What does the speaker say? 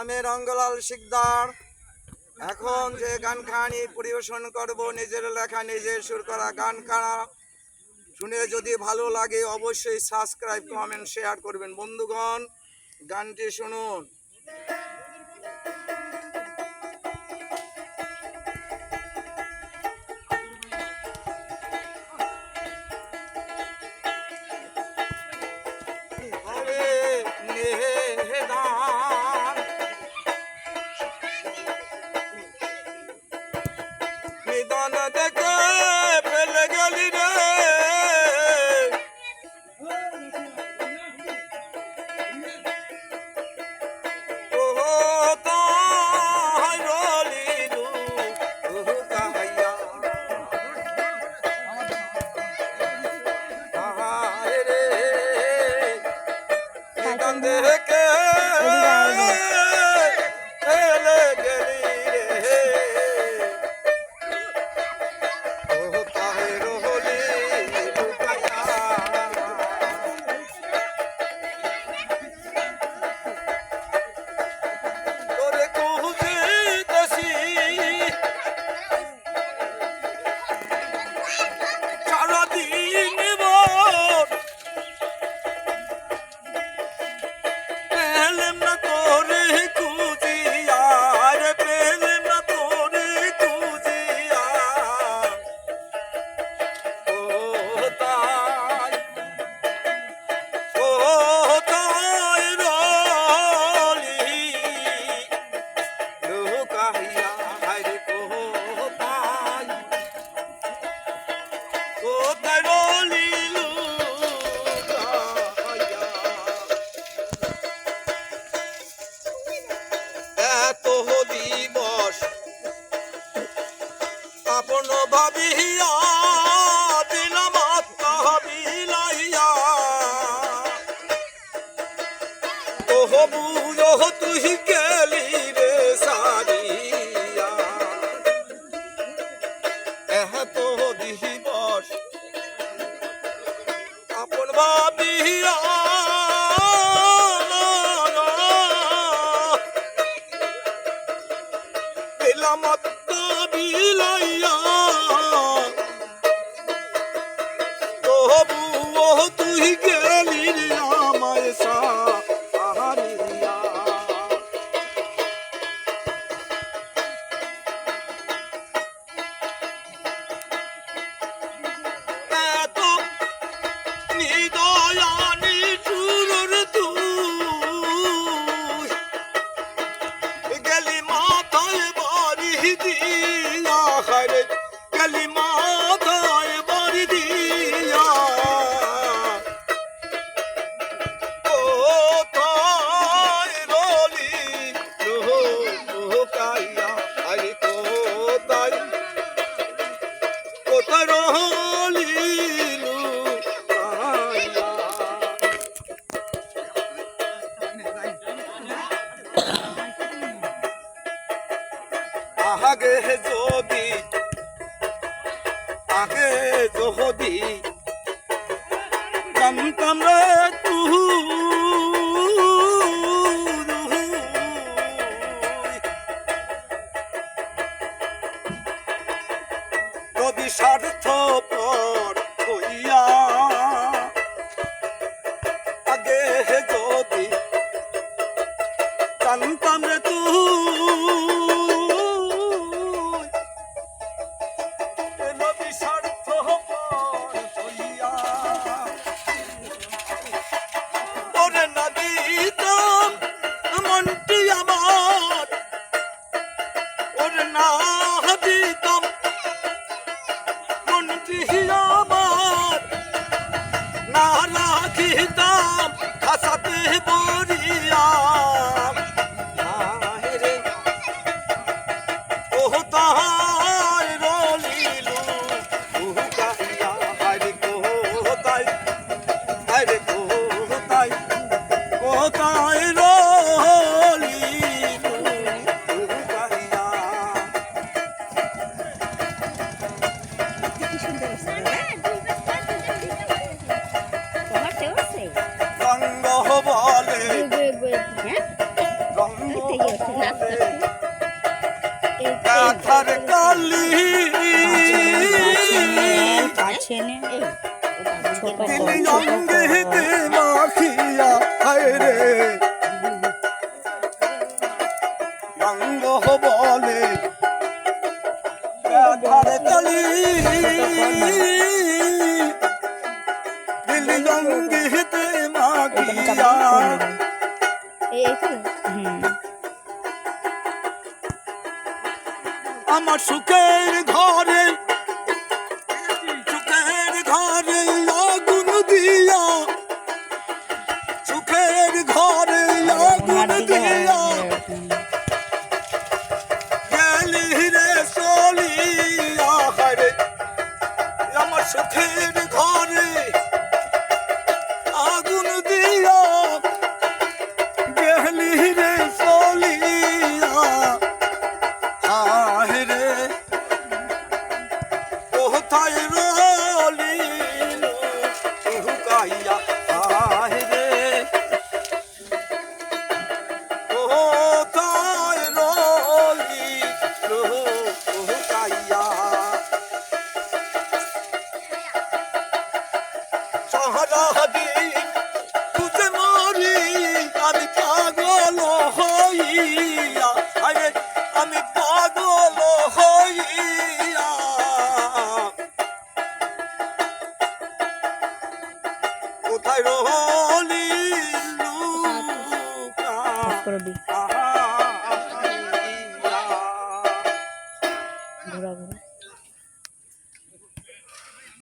আমি রঙ্গলাল শিকদার। এখন যে গান খানি পরিবেশন করব, নিজের লেখা নিজের সুর করা গান খানা শুনে যদি ভালো লাগে অবশ্যই সাবস্ক্রাইব কমেন্ট শেয়ার করবেন। বন্ধুগণ, গানটি শুনুন। নিদান দেখে ফেলে গেলি রে। দেখে ফেলে গেলি এহ তো দিবস আপন ভাবিয়া তুই গেলি আগে যদি আগে যদি জানতাম রে তুই। যদি স্বার্থ পর হইয়া না দিতাম মনটি আমার না রাখিতাম খাসাতে বরিয়া। রে। ও তাহার রলিলু কোথায় হারে কোথায় কোথায় রলিলু কাথার কালি অঙ্গিতে মাখিয়া বলে কাথার কালি মাখিয়া এই এইখানে আমার সুখের ঘরে সুখের ঘরে আগুন দিয়া। সুখের ঘরে আগুন দিয়া। গেলি রে চলিয়া হারে আমার সুখের ঘরে হইয়া আরে আমি পাগল হইয়া। কোথায় রহলি লুকা? করে দিই।